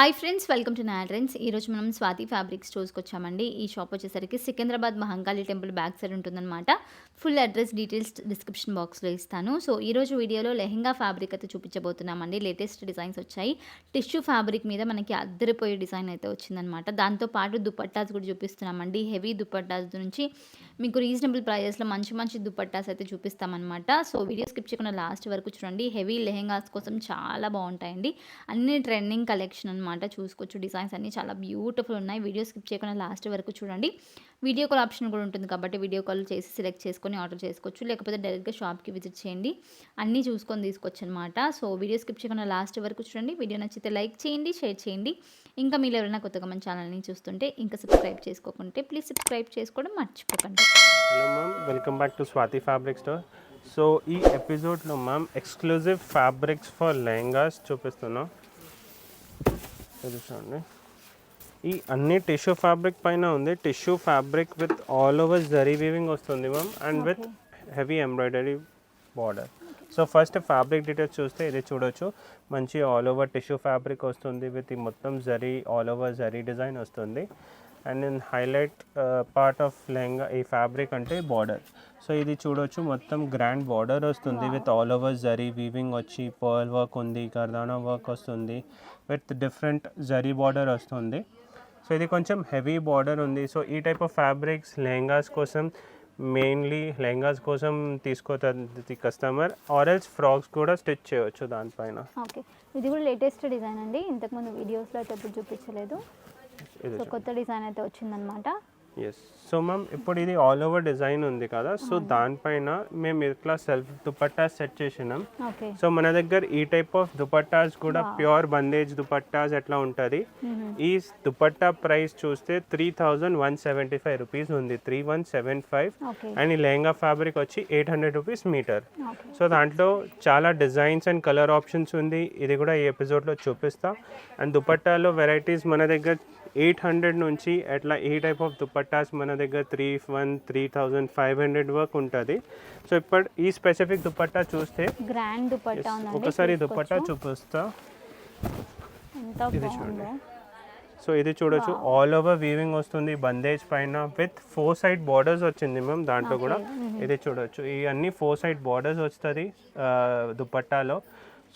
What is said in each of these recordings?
Hi friends welcome to నాట్రెన్స్ ఈరోజు మనం స్వాతి ఫ్యాబ్రిక్ స్టోర్స్కి వచ్చామండి ఈ షాప్ వచ్చేసరికి Secunderabad Mahankali temple back side ఉంటుందన్నమాట. ఫుల్ అడ్రస్ డీటెయిల్స్ డిస్క్రిప్షన్ బాక్స్లో ఇస్తాను. సో ఈరోజు వీడియోలో లెహెంగా ఫ్యాబ్రిక్ అయితే చూపించబోతున్నామండి. లేటెస్ట్ డిజైన్స్ వచ్చాయి. టిష్యూ ఫ్యాబ్రిక్ మీద మనకి అద్దరిపోయే డిజైన్ అయితే వచ్చిందనమాట దాంతోపాటు దుపట్టాస్ కూడా చూపిస్తున్నామండి. హెవీ దుపట్టాస్ నుంచి మీకు రీజనబుల్ ప్రైజెస్లో మంచి మంచి దుపట్టాస్ అయితే చూపిస్తామన్నమాట. సో వీడియో స్కిప్ చేయకుండా లాస్ట్ వరకు చూడండి. హెవీ లెహెంగాస్ కోసం చాలా బాగుంటాయండి. అన్ని ట్రెండింగ్ కలెక్షన్ అనమాట చూసుకోవచ్చు. డిజైన్స్ అన్ని చాలా బ్యూటిఫుల్ ఉన్నాయి. వీడియో స్కిప్ చేయకుండా లాస్ట్ వరకు చూడండి. వీడియో కాల్ ఆప్షన్ కూడా ఉంటుంది కాబట్టి వీడియో కాల్ చేసి సెలెక్ట్ చేసుకొని ఆర్డర్ చేసుకోవచ్చు. లేకపోతే డైరెక్ట్గా షాప్కి విజిట్ చేయండి. అన్నీ చూసుకొని తీసుకోవచ్చు అనమాట సో వీడియో స్కిప్ చేయకుండా లాస్ట్ వరకు చూడండి. వీడియో నచ్చితే లైక్ చేయండి షేర్ చేయండి. ఇంకా మీరు ఎవరైనా కొత్తగా మన ఛానల్ని చూస్తుంటే ఇంకా సబ్స్క్రైబ్ చేసుకోకుంటే ప్లీజ్ సబ్స్క్రైబ్ చేసుకోవడం మర్చిపోకండి. Hello ma'am welcome back to Swathi fabric store. So ఈ ఎపిసోడ్లో ma'am exclusive fabrics for lehengas చూపిస్తున్నాం. చూడండి. ఈ అన్ని టిష్యూ ఫ్యాబ్రిక్ పైన ఉంది. Tissue fabric with all over zari weaving వస్తుంది ma'am and with heavy embroidery border so first fabric details చూస్తే ఇది చూడొచ్చు. మంచి ఆల్ ఓవర్ టిష్యూ ఫ్యాబ్రిక్ వస్తుంది. విత్ ఈ మొత్తం zari all over zari design వస్తుంది. అండ్ నేను హైలైట్ పార్ట్ ఆఫ్ లెహంగా ఈ ఫ్యాబ్రిక్ అంటే బార్డర్ సో ఇది చూడొచ్చు. మొత్తం గ్రాండ్ బార్డర్ వస్తుంది. With all over zari weaving వచ్చి పర్ల్ వర్క్ ఉంది కర్దానా వర్క్ వస్తుంది. విత్ డిఫరెంట్ జరీ బార్డర్ వస్తుంది. సో ఇది కొంచెం హెవీ బార్డర్ ఉంది. సో ఈ టైప్ ఆఫ్ ఫ్యాబ్రిక్స్ లెహంగాస్ కోసం మెయిన్లీ లెహంగాస్ కోసం తీసుకోతుంది కస్టమర్. ఆరెల్స్ ఫ్రాక్స్ కూడా స్టిచ్ చేయవచ్చు దానిపైన. ఓకే. ఇది కూడా లేటెస్ట్ డిజైన్ అండి. ఇంతకుముందు వీడియోస్లో అయితే ఎప్పుడు చూపించలేదు. సో కొత్త డిజైన్ అయితే వచ్చిందనమాట. ఎస్ సో మ్యామ్ ఇప్పుడు ఇది ఆల్ ఓవర్ డిజైన్ ఉంది కదా. సో దానిపైన మేము ఇట్లా సెల్ఫ్ దుపట్టా సెట్ చేసినాం. ఓకే. సో మన దగ్గర ఈ టైప్ ఆఫ్ దుపట్టాస్ కూడా ప్యూర్ బందేజ్ దుపట్టాస్ ఎట్లా ఉంటుంది? ఈ దుపట్టా ప్రైస్ చూస్తే three thousand one seventy five rupees ఉంది three one seven five and ఈ లెహంగా ఫ్యాబ్రిక్ వచ్చి eight hundred rupees metre so దాంట్లో చాలా డిజైన్స్ అండ్ కలర్ ఆప్షన్స్ ఉంది. ఇది కూడా ఈ ఎపిసోడ్లో చూపిస్తా. అండ్ దుపట్టాలో వెరైటీస్ మన దగ్గర ఎయిట్ హండ్రెడ్ నుంచి అట్లా ఈ టైప్ ఆఫ్ దుపట్టాస్ మన దగ్గర three one three thousand five hundred వరకు ఉంటుంది. సో ఇప్పుడు ఈ స్పెసిఫిక్ దుపట్టా చూస్తే గ్రాండ్ దుపట్టా ఉందండి ఒకసారి. దుపట్టా చూపిస్తా. ఎంత బాగుందో. సో ఇది చూడొచ్చు. ఆల్ ఓవర్ వీవింగ్ వస్తుంది బందేజ్ పైన విత్ ఫోర్ సైడ్ బార్డర్స్ వచ్చింది మ్యామ్ దాంట్లో కూడా. ఇది చూడొచ్చు. ఈ అన్ని ఫోర్ సైడ్ బార్డర్స్ వస్తుంది దుపట్టాలో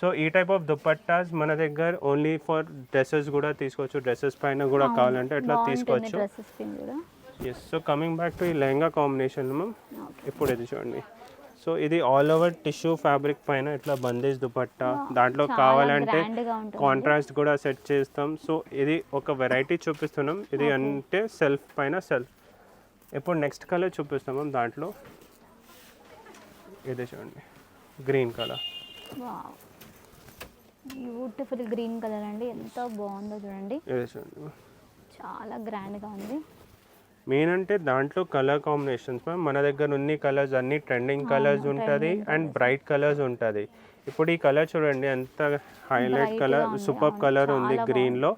సో ఈ టైప్ ఆఫ్ దుపట్టాస్ మన దగ్గర ఓన్లీ ఫర్ డ్రెస్సెస్ కూడా తీసుకోవచ్చు. డ్రెస్సెస్ పైన కూడా కావాలంటే అట్లా తీసుకోవచ్చు. Yes so coming back to ఈ లెహంగా కాంబినేషన్ మ్యామ్ ఇప్పుడు ఇది చూడండి. సో ఇది ఆల్ ఓవర్ టిష్యూ ఫ్యాబ్రిక్ పైన ఇట్లా బందేజ్ దుపట్టా దాంట్లో కావాలంటే కాంట్రాస్ట్ కూడా సెట్ చేస్తాం. సో ఇది ఒక వెరైటీ చూపిస్తున్నాం. ఇది అంటే సెల్ఫ్ పైన సెల్ఫ్ ఇప్పుడు నెక్స్ట్ కలర్ చూపిస్తాం దాంట్లో. ఇది చూడండి. Green colour beautiful green colour అండి. ఎంత బాగుందో చూడండి. చాలా గ్రాండ్గా ఉంది. మెయిన్ అంటే దాంట్లో కలర్ కాంబినేషన్స్ మ్యామ్. మన దగ్గర ఉన్న కలర్స్ అన్ని ట్రెండింగ్ కలర్స్ ఉంటుంది అండ్ బ్రైట్ కలర్స్ ఉంటుంది. ఇప్పుడు ఈ కలర్ చూడండి ఎంత హైలైట్ కలర్. సూపర్ కలర్ ఉంది. గ్రీన్లో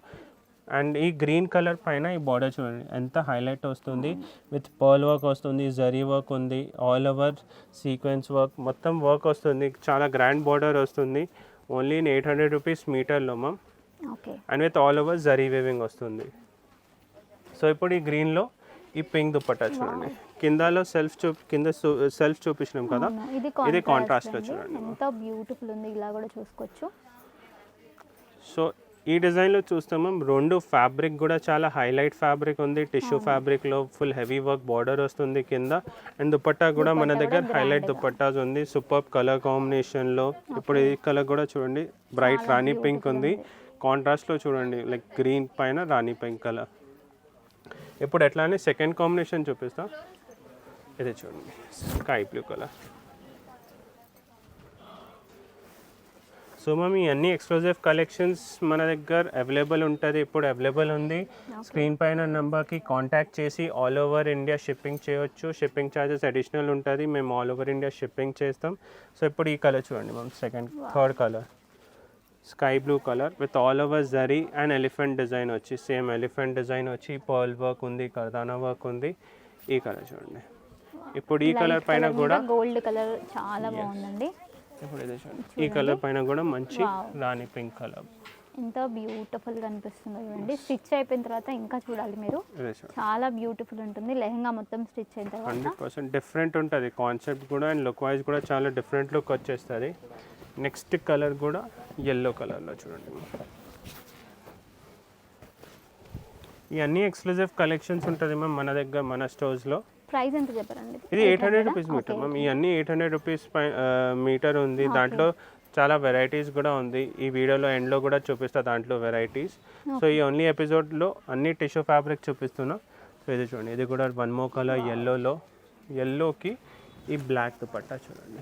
అండ్ ఈ గ్రీన్ కలర్ పైన ఈ బార్డర్ చూడండి ఎంత హైలైట్ వస్తుంది. విత్ పర్ల్ వర్క్ వస్తుంది జరీ వర్క్ ఉంది ఆల్ ఓవర్ సీక్వెన్స్ వర్క్ మొత్తం వర్క్ వస్తుంది. చాలా గ్రాండ్ బార్డర్ వస్తుంది. Only eight hundred rupees మీటర్లో ma'am and with all over zari weaving వస్తుంది. సో ఇప్పుడు ఈ గ్రీన్లో ఈ పింక్ దుపట్టా చూడండి. కిందలో సెల్ఫ్ చూ కింద సెల్ఫ్ చూపించినాం కదా. ఇది ఇది కాంట్రాస్ట్ కాంట్రాస్ట్లో. చూడండి. ఎంత బ్యూటిఫుల్ ఉంది. ఇలా కూడా చూసుకోవచ్చు. సో ఈ డిజైన్లో చూస్తాము రెండు ఫ్యాబ్రిక్ కూడా చాలా హైలైట్ ఫ్యాబ్రిక్ ఉంది. టిష్యూ ఫ్యాబ్రిక్లో ఫుల్ హెవీ వర్క్ బార్డర్ వస్తుంది కింద. అండ్ దుపట్టా కూడా మన దగ్గర హైలైట్ దుపట్టాస్ ఉంది. సూపర్ కలర్ కాంబినేషన్లో ఇప్పుడు ఈ కలర్ కూడా చూడండి. బ్రైట్ రాణి పింక్ ఉంది. కాంట్రాస్ట్లో చూడండి. లైక్ గ్రీన్ పైన రాణి పింక్ కలర్ ఇప్పుడు ఎట్లానే సెకండ్ కాంబినేషన్ చూపిస్తా. ఇది చూడండి. Sky blue colour so ma'am ఈ అన్ని ఎక్స్క్లూజివ్ కలెక్షన్స్ మన దగ్గర అవైలబుల్ ఉంటుంది. ఇప్పుడు అవైలబుల్ ఉంది. స్క్రీన్ పైన నెంబర్కి కాంటాక్ట్ చేసి ఆల్ ఓవర్ ఇండియా షిప్పింగ్ చేయొచ్చు. షిప్పింగ్ ఛార్జెస్ అడిషనల్ ఉంటుంది. మేము ఆల్ ఓవర్ ఇండియా షిప్పింగ్ చేస్తాం. సో ఇప్పుడు ఈ కలర్ చూడండి ma'am second third colour sky blue colour with all over zari and elephant design వచ్చి సేమ్ ఎలిఫెంట్ డిజైన్ వచ్చి పర్ల్ వర్క్ ఉంది కర్దానా వర్క్ ఉంది. ఈ కలర్ చూడండి. ఇప్పుడు ఈ కలర్ పైన కూడా గోల్డ్ కలర్ చాలా బాగుందండి. ఇప్పుడు ఇది చూడండి. ఈ కలర్ పైన కూడా మంచి రాణి పింక్ కలర్. ఎంత బ్యూటిఫుల్ కనిపిస్తుందో చూడండి. స్టిచ్ అయిపోయిన తర్వాత ఇంకా చూడాలి మీరు. చాలా బ్యూటిఫుల్ ఉంటుంది. లెహంగా మొత్తం స్టిచ్ అయిన తర్వాత. హండ్రెడ్ పర్సెంట్ డిఫరెంట్ ఉంటుంది. కాన్సెప్ట్ కూడా అండ్ లుక్ వైజ్ కూడా చాలా డిఫరెంట్ లుక్ వచ్చేస్తుంది. నెక్స్ట్ కలర్ కూడా ఎల్లో కలర్లో చూడండి. ఇవన్నీ ఎక్స్క్లూజివ్ కలెక్షన్స్ ఉంటుంది మ్యామ్ మన దగ్గర మన స్టోర్స్లో ప్రైస్ ఎంత చెప్పారండి? ఇది eight hundred rupees metre ma'am ఇవన్నీ ఎయిట్ హండ్రెడ్ రూపీస్ మీటర్ ఉంది. దాంట్లో చాలా వెరైటీస్ కూడా ఉంది. ఈ వీడియోలో ఎండ్లో కూడా చూపిస్తా దాంట్లో వెరైటీస్ సో ఈ ఓన్లీ ఎపిసోడ్లో అన్ని టిష్యూ ఫ్యాబ్రిక్ చూపిస్తున్నా. సో ఇది చూడండి. ఇది కూడా వన్ మో కలర్ ఎల్లోలో ఎల్లోకి ఈ బ్లాక్ దుపట్టా చూడండి.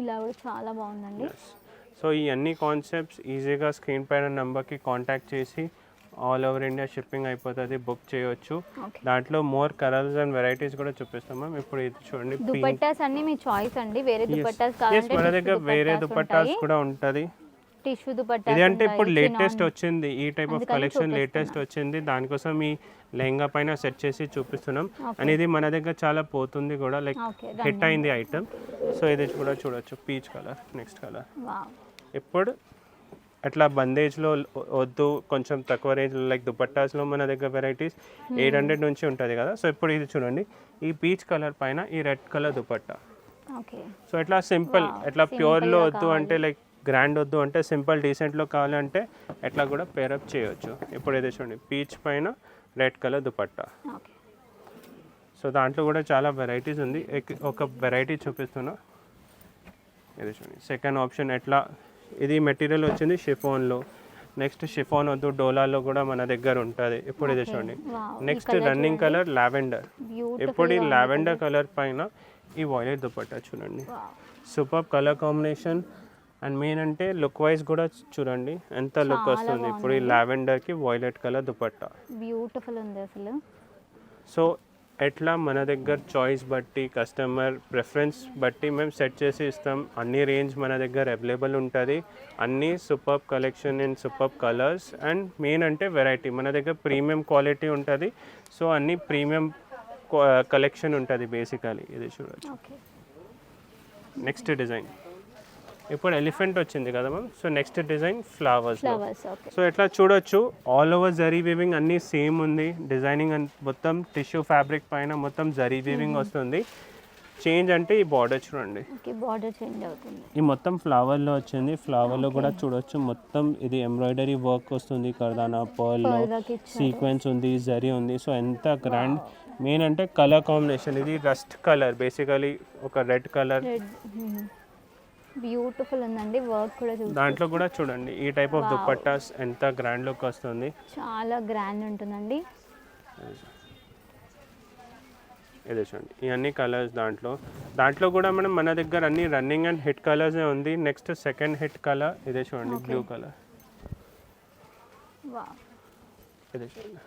ఇలా కూడా చాలా బాగుందండి. సో ఈ అన్ని కాన్సెప్ట్స్ ఈజీగా స్క్రీన్ పైన నెంబర్కి కాంటాక్ట్ చేసి ఆల్ ఓవర్ ఇండియా షిప్పింగ్ అయిపోతుంది బుక్ చేయొచ్చు. దాంట్లో మోర్ కలర్స్ అండ్ వెరైటీస్ కూడా చూపిస్తాం మ్యామ్ ఇప్పుడు ఇది చూడండి దుపట్టాస్ అన్ని మీ చాయిస్ అండి. వేరే దుపట్టాస్ కావాలంటే మన దగ్గర వేరే దుపట్టాస్ కూడా ఉంటుంది. టిష్యూ దుపట్టాస్ ఇది అంటే ఇప్పుడు లేటెస్ట్. వచ్చింది. ఈ టైప్ ఆఫ్ కలెక్షన్ లేటెస్ట్ వచ్చింది. దానికోసం ఈ లెహంగా పైన సెట్ చేసి చూపిస్తున్నాం. అండ్ ఇది మన దగ్గర చాలా పోతుంది కూడా లైక్ హిట్ అయింది ఐటమ్ సో ఇది కూడా చూడొచ్చు. Peach colour next colour wow ఇప్పుడు అట్లా బందేజ్లో వద్దు కొంచెం తక్కువ రేంజ్లో లైక్ దుపట్టాస్లో మన దగ్గర వెరైటీస్ ఎయిట్ హండ్రెడ్ నుంచి ఉంటుంది కదా. సో ఇప్పుడు ఇది చూడండి. ఈ పీచ్ కలర్ పైన ఈ రెడ్ కలర్ దుపట్టా. సో ఎట్లా సింపుల్ ఎట్లా ప్యూర్లో వద్దు అంటే లైక్ గ్రాండ్ వద్దు అంటే సింపుల్ డీసెంట్లో కావాలంటే ఎట్లా కూడా పేరప్ చేయొచ్చు. ఇప్పుడు ఇది చూడండి. పీచ్ పైన రెడ్ కలర్ దుపట్టా. సో దాంట్లో కూడా చాలా వెరైటీస్ ఉంది. ఒక వెరైటీ చూపిస్తున్నా. ఇది చూడండి. సెకండ్ ఆప్షన్ ఎట్లా ఇది మెటీరియల్ వచ్చింది షిఫోన్లో. నెక్స్ట్ షిఫోన్ వద్దు డోలాలో కూడా మన దగ్గర ఉంటుంది. ఇప్పుడు ఇది చూడండి. Next running colour lavender. ఇప్పుడు ఈ లావెండర్ కలర్ పైన ఈ వాయిలెట్ దుపట్టా చూడండి. Super colour combination. And main అంటే లుక్ వైజ్ కూడా చూడండి. ఎంత లుక్ వస్తుంది. ఇప్పుడు ఈ లావెండర్కి వాయిలెట్ కలర్ దుపట్టా. బ్యూటిఫుల్ ఉంది అసలు. సో ఎట్లా మన దగ్గర చాయిస్ బట్టి కస్టమర్ ప్రిఫరెన్స్ బట్టి మేము సెట్ చేసి ఇస్తాం. అన్ని రేంజ్ మన దగ్గర అవైలబుల్ ఉంటుంది. అన్ని super collection and super colours and main అంటే వెరైటీ మన దగ్గర ప్రీమియం క్వాలిటీ ఉంటుంది. సో అన్ని ప్రీమియం కలెక్షన్ ఉంటుంది బేసికలీ ఇది చూడొచ్చు. ఓకే నెక్స్ట్ డిజైన్ ఇప్పుడు ఎలిఫెంట్ వచ్చింది కదా ma'am so next design flowers so ఇట్లా చూడొచ్చు? ఆల్ ఓవర్ జరీ వీవింగ్ అన్నీ సేమ్ ఉంది. డిజైనింగ్ మొత్తం టిష్యూ ఫ్యాబ్రిక్ పైన మొత్తం జరీ వీవింగ్ వస్తుంది. చేంజ్ అంటే ఈ బార్డర్ చూడండి. బార్డర్ చేంజ్ అవుతుంది. ఈ మొత్తం ఫ్లవర్లో వచ్చింది. ఫ్లవర్లో కూడా చూడొచ్చు. మొత్తం ఇది ఎంబ్రాయిడరీ వర్క్ వస్తుంది. కర్దానా పర్ల్లో. సీక్వెన్స్ ఉంది జరీ ఉంది. సో ఎంత గ్రాండ్ మెయిన్ అంటే కలర్ కాంబినేషన్ ఇది రస్ట్ కలర్ బేసికలీ ఒక రెడ్ కలర్ బ్యూటిఫుల్ ఉందండి వర్క్ కూడా దాంట్లో కూడా చూడండి ఈ టైప్ ఆఫ్ దుపట్టాస్ ఎంత గ్రాండ్ లుక్ వస్తుంది. చాలా గ్రాండ్ ఉంటుందండి. ఇదే చూడండి ఇవన్నీ కలర్స్ దాంట్లో. దాంట్లో కూడా మనం మన దగ్గర అన్ని రన్నింగ్ అండ్ హిట్ కలర్సే ఉంది. నెక్స్ట్ సెకండ్ హిట్ కలర్ ఇదే చూడండి బ్లూ కలర్. ఇదే చూడండి.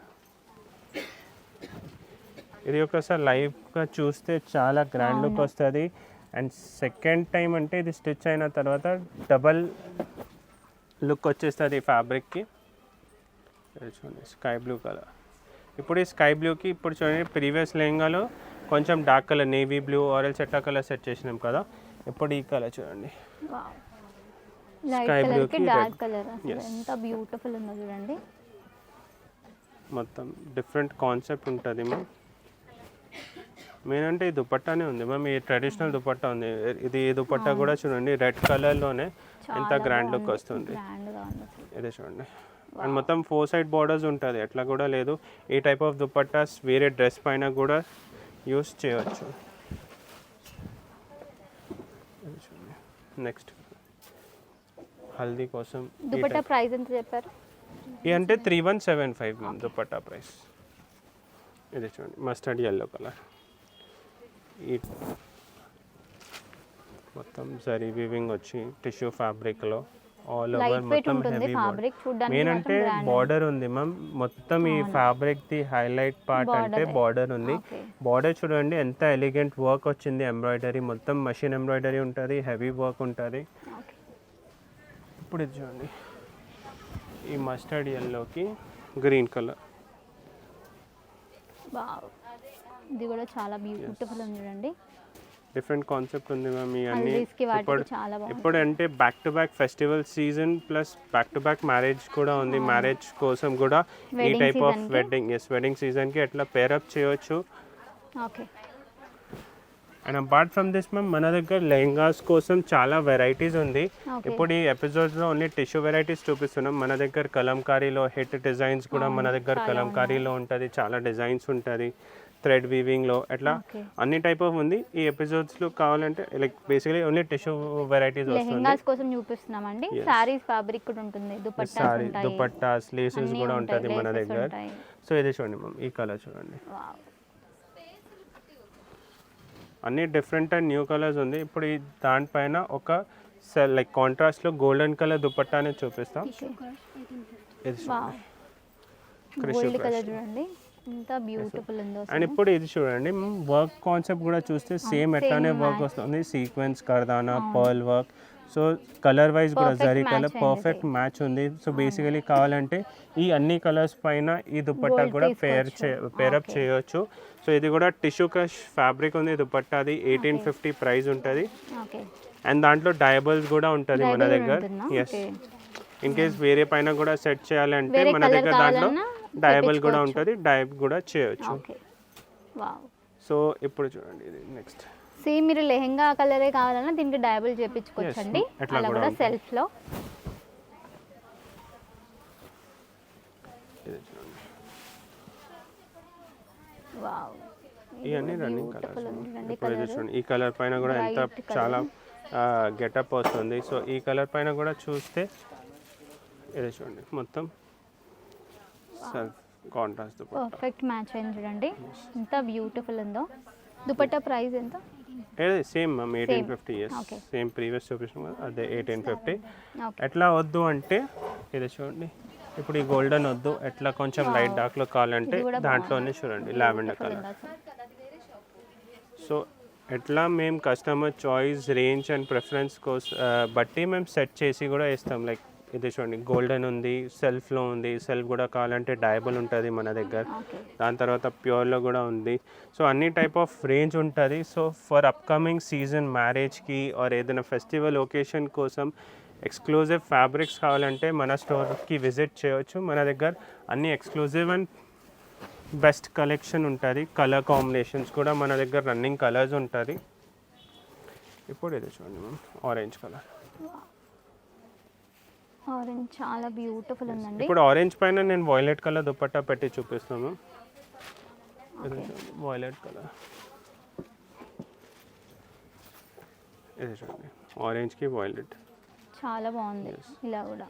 ఇది ఒకసారి లైవ్గా చూస్తే చాలా గ్రాండ్ లుక్ వస్తుంది. అండ్ సెకండ్ టైం అంటే ఇది స్టిచ్ అయిన తర్వాత డబల్ లుక్ వచ్చేస్తుంది ఈ ఫ్యాబ్రిక్కి చూడండి స్కై బ్లూ కలర్ ఇప్పుడు ఈ స్కై బ్లూకి ఇప్పుడు చూడండి ప్రీవియస్ లెహంగాలో కొంచెం dark colour navy blue orange ఎట్లా కలర్ సెట్ చేసినాం కదా ఇప్పుడు ఈ కలర్ చూడండి. వావ్ లైట్ Sky blue కలర్కి కి డార్క్. కలర్. ఎంత బ్యూటిఫుల్ ఉందో చూడండి. మొత్తం డిఫరెంట్ కాన్సెప్ట్ ఉంటుంది మ్యామ్ మెయిన్ అంటే ఈ దుపట్టానే ఉంది. మ్యామ్ ఈ ట్రెడిషనల్ దుపట్టా ఉంది. ఇది ఈ దుపట్టా కూడా చూడండి రెడ్ కలర్లోనే ఎంత గ్రాండ్ లుక్ వస్తుంది. ఇదే చూడండి. అండ్ మొత్తం ఫోర్ సైడ్ బార్డర్స్ ఉంటుంది. ఎట్లా కూడా లేదు. ఈ టైప్ ఆఫ్ దుపట్టాస్ వేరే డ్రెస్ పైన కూడా యూస్ చేయవచ్చు నెక్స్ట్ హల్దీ కోసం దుపట్టా ప్రైస్ ఎంత చెప్పారు? ఇది అంటే three one seven five ma'am dupatta price ఇది చూడండి. మస్టర్డ్ ఎల్లో కలర్ ఈ మొత్తం జరీ వీవింగ్ వచ్చి టిష్యూ ఫ్యాబ్రిక్లో ఆల్ ఓవర్ మొత్తం హెవీ మెయిన్ అంటే బార్డర్ ఉంది మ్యామ్ మొత్తం ఈ ఫ్యాబ్రిక్ ది హైలైట్ పార్ట్ అంటే. బార్డర్ ఉంది. బార్డర్ చూడండి ఎంత ఎలిగెంట్ వర్క్ వచ్చింది. ఎంబ్రాయిడరీ మొత్తం మషిన్ ఎంబ్రాయిడరీ ఉంటుంది హెవీ వర్క్ ఉంటుంది. ఇప్పుడు ఇది చూడండి. ఈ మస్టర్డ్ ఎల్లోకి గ్రీన్ కలర్ ఇది కూడా చాలా బ్యూటిఫుల్ ఉంది చూడండి డిఫరెంట్ కాన్సెప్ట్ ఉంది మ్యామ్ వాటికి ఇప్పుడు అంటే back to back festival season plus back to back marriage కూడా ఉంది. మ్యారేజ్ కోసం కూడా ఈ type of? Wedding yes wedding సీజన్కి ఎట్లా పేరప్ చేయొచ్చు. Okay and apart from this ma'am మన దగ్గర లెహంగాస్ కోసం చాలా వెరైటీస్ ఉంది. ఇప్పుడు ఈ ఎపిసోడ్స్లో ఓన్లీ టిష్యూ వెరైటీస్ చూపిస్తున్నాం. మన దగ్గర కలంకారీలో హిట్ డిజైన్స్ కూడా మన దగ్గర కలంకారీలో ఉంటుంది. చాలా డిజైన్స్ ఉంటుంది. థ్రెడ్ వీవింగ్లో అట్లా అన్ని టైప్ ఆఫ్ ఉంది. ఈ ఎపిసోడ్స్లో కావాలంటే like basically only tissue varieties lehengas కోసం చూపిస్తున్నామండి. సారీస్ ఫ్యాబ్రిక్ కూడా ఉంటుంది. దుపట్టాస్ సారీ లేసెస్ అన్నీ కూడా ఉంటుంది మన దగ్గర. సో ఇది చూడండి మ్యామ్ ఈ కలర్ చూడండి. వావ్. అన్ని డిఫరెంట్ అండ్ న్యూ కలర్స్ ఉంది. ఇప్పుడు ఈ దానిపైన ఒక సెల్ లైక్ కాంట్రాస్ట్లో గోల్డెన్ కలర్ దుపట్టానే చూపిస్తాం. ఇది వావ్ గోల్డ్ కలర్ చూడండి. ఎంత బ్యూటిఫుల్ ఉందో అండ్ ఇప్పుడు ఇది చూడండి వర్క్ కాన్సెప్ట్ కూడా చూస్తే సేమ్ ఎట్లానే వర్క్ వస్తుంది. Sequence కర్దానా pearl work so colour wise కూడా జరీ కలర్ పర్ఫెక్ట్ మ్యాచ్ ఉంది. సో బేసికలీ కావాలంటే ఈ అన్ని కలర్స్ పైన ఈ దుపట్టా కూడా పేర్ చే. పేరప్. చేయొచ్చు. సో ఇది కూడా టిష్యూ క్రష్ ఫ్యాబ్రిక్ ఉంది. దుపట్టాది ఎయిటీన్ ఫిఫ్టీ ప్రైస్ ఉంటుంది. అండ్ దాంట్లో డయబుల్స్ కూడా ఉంటుంది మన దగ్గర? ఎస్. ఇన్ కేస్ వేరే పైన కూడా సెట్ చేయాలంటే మన దగ్గర దాంట్లో డయబుల్ కూడా. ఉంటుంది డయబ్ కూడా చేయొచ్చు. సో ఇప్పుడు చూడండి ఇది నెక్స్ట్ సేమ్ మీరు లెహెంగా కలరే కావాలన్నా దీనికి డయబుల్ చేపించుకోవచ్చండి. అలా కూడా. సెల్ఫ్లో. ఇవన్నీ రన్నింగ్ కలర్స్ ఇప్పుడు. చూడండి ఈ కలర్ పైన కూడా ఎంత. చాలా గెటప్ వస్తుంది. సో ఈ కలర్ పైన కూడా చూస్తే ఇది చూడండి మొత్తం కాంట్రాస్ట్ పర్ఫెక్ట్ మ్యాచ్ అయింది చూడండి. ఎంత బ్యూటిఫుల్ ఉందో. దుపట్టా ప్రైస్ ఎంత? Same ma'am eighteen. Fifty Okay. Same previous చూపించిన కదా అదే ఎయిటీన్ ఫిఫ్టీ ఎట్లా వద్దు అంటే ఇది చూడండి. ఇప్పుడు ఈ గోల్డెన్ వద్దు. ఎట్లా కొంచెం లైట్ డార్క్లో కావాలంటే దాంట్లోనే చూడండి లావెండర్ కలర్ సో ఎట్లా మేము customer choice range and preference కోసం బట్టి మేము సెట్ చేసి కూడా ఇస్తాం. లైక్ ఇది చూడండి గోల్డెన్ ఉంది సెల్ఫ్లో ఉంది సెల్ఫ్ కూడా కావాలంటే డయబుల్ ఉంటుంది మన దగ్గర. దాని తర్వాత ప్యూర్లో కూడా ఉంది. సో అన్ని టైప్ ఆఫ్ రేంజ్ ఉంటుంది. సో ఫర్ అప్కమింగ్ సీజన్ మ్యారేజ్కి ఆర్ ఏదైనా ఫెస్టివల్ ఒకేషన్ కోసం ఎక్స్క్లూజివ్ ఫ్యాబ్రిక్స్ కావాలంటే మన స్టోర్కి విజిట్ చేయొచ్చు. మన దగ్గర అన్ని ఎక్స్క్లూజివ్ అండ్ బెస్ట్ కలెక్షన్ ఉంటుంది. కలర్ కాంబినేషన్స్ కూడా మన దగ్గర రన్నింగ్ కలర్స్ ఉంటుంది. ఇప్పుడు ఇది చూడండి మ్యామ్ ఆరెంజ్ కలర్ ఆరెంజ్ చాలా బ్యూటిఫుల్ ఉందండి. ఇప్పుడు ఆరెంజ్ పైన నేను వాయిలెట్ కలర్ దుపట్టా పెట్టి చూపిస్తాను. వాయిలెట్ కలర్ ఇది చూడండి ఆరెంజ్కి వాయిలెట్ చాలా బాగుంది. ఇలా కూడా.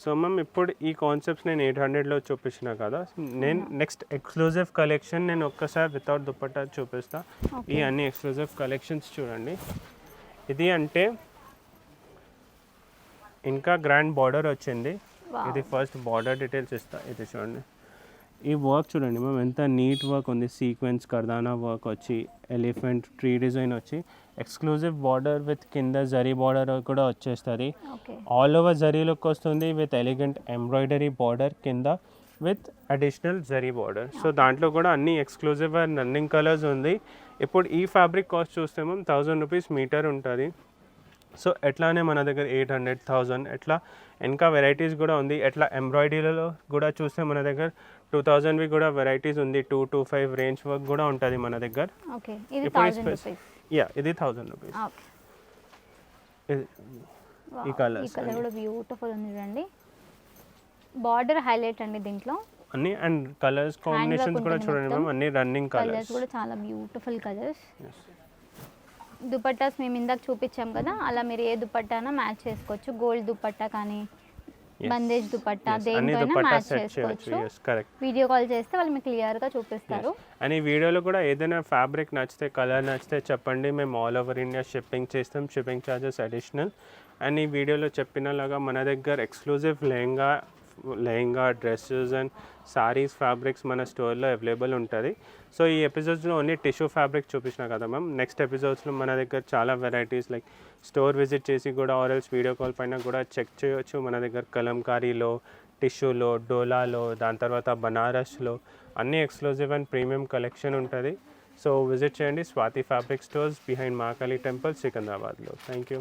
సో మ్యామ్ ఇప్పుడు ఈ కాన్సెప్ట్స్ నేను ఎయిట్ హండ్రెడ్లో చూపించిన కదా నేను నెక్స్ట్ ఎక్స్క్లూజివ్ కలెక్షన్ నేను ఒక్కసారి వితౌట్ దుపట్టా చూపిస్తా. ఈ అన్ని ఎక్స్క్లూజివ్ కలెక్షన్స్ చూడండి. ఇది అంటే ఇంకా గ్రాండ్ బార్డర్ వచ్చింది. ఇది ఫస్ట్ బార్డర్ డీటెయిల్స్ ఇస్తా. ఇది చూడండి. ఈ వర్క్ చూడండి మ్యామ్ ఎంత నీట్ వర్క్ ఉంది. సీక్వెన్స్ కర్దానా వర్క్ వచ్చి ఎలిఫెంట్ ట్రీ డిజైన్ వచ్చి. ఎక్స్క్లూజివ్ బార్డర్ విత్ కింద జరీ బార్డర్ కూడా వచ్చేస్తుంది. ఆల్ ఓవర్ జరీ లుక్ వస్తుంది విత్ ఎలిగెంట్ ఎంబ్రాయిడరీ బార్డర్ కింద with additional zari border so దాంట్లో కూడా అన్ని ఎక్స్క్లూజివ్ అండ్ రన్నింగ్ కలర్స్ ఉంది. ఇప్పుడు ఈ ఫ్యాబ్రిక్ కాస్ట్ చూస్తే మేము థౌజండ్ రూపీస్ మీటర్ ఉంటుంది. సో ఎట్లానే మన దగ్గర ఎయిట్ హండ్రెడ్ థౌజండ్ ఎట్లా ఇంకా వెరైటీస్ కూడా ఉంది. ఎట్లా ఎంబ్రాయిడరీలో కూడా చూస్తే మన దగ్గర టూ థౌజండ్వి కూడా వెరైటీస్ ఉంది. Two to five range work కూడా ఉంటుంది మన దగ్గర. యా ఇది థౌజండ్ రూపీస్ ఈ ఈ కలర్. కూడా బ్యూటిఫుల్ ఉంది చూడండి. బార్డర్ హైలైట్ అండి దీంట్లో. అన్ని అండ్ కలర్స్ కాంబినేషన్స్ కూడా చూడండి. మ్యామ్ అన్ని రన్నింగ్ కలర్స్ కలర్స్ కూడా చాలా బ్యూటిఫుల్ కలర్స్ దుపట్టాస్ మేము ఇందాక చూపించాం కదా అలా మీరు ఏ దుపట్టానా మ్యాచ్ చేసుకోవచ్చు. గోల్డ్ దుపట్టా కానీ బందేజ్ దుపట్టా దేనికైనా మ్యాచ్ చేసుకోవచ్చు. వీడియో కాల్ చేస్తే వాళ్ళు మీకు క్లియర్గా చూపిస్తారు. అండ్ ఈ వీడియోలో కూడా ఏదైనా ఫ్యాబ్రిక్ నచ్చితే కలర్ నచ్చితే చెప్పండి. మేము ఆల్ ఓవర్ ఇండియా షిప్పింగ్ చేస్తాం. Shipping charges additional. అండ్ ఈ వీడియోలో చెప్పినలాగా మన దగ్గర exclusive lehenga lehenga dresses and sarees fabrics మన స్టోర్లో అవైలబుల్ ఉంటుంది. సో ఈ ఎపిసోడ్స్లో ఓన్లీ టిష్యూ ఫ్యాబ్రిక్ చూపించిన కదా మ్యామ్. నెక్స్ట్ ఎపిసోడ్స్లో మన దగ్గర చాలా వెరైటీస్ లైక్ స్టోర్ విజిట్ చేసి కూడా ఆర్ఎల్స్ వీడియో కాల్ పైన కూడా చెక్ చేయొచ్చు. మన దగ్గర కలంకారీలో టిష్యూలో డోలాలో దాని తర్వాత బనారస్లో అన్ని ఎక్స్క్లూజివ్ అండ్ ప్రీమియం కలెక్షన్ ఉంటుంది. సో విజిట్ చేయండి Swathi fabric stores behind Mahakali temple సికింద్రాబాద్లో. Thank you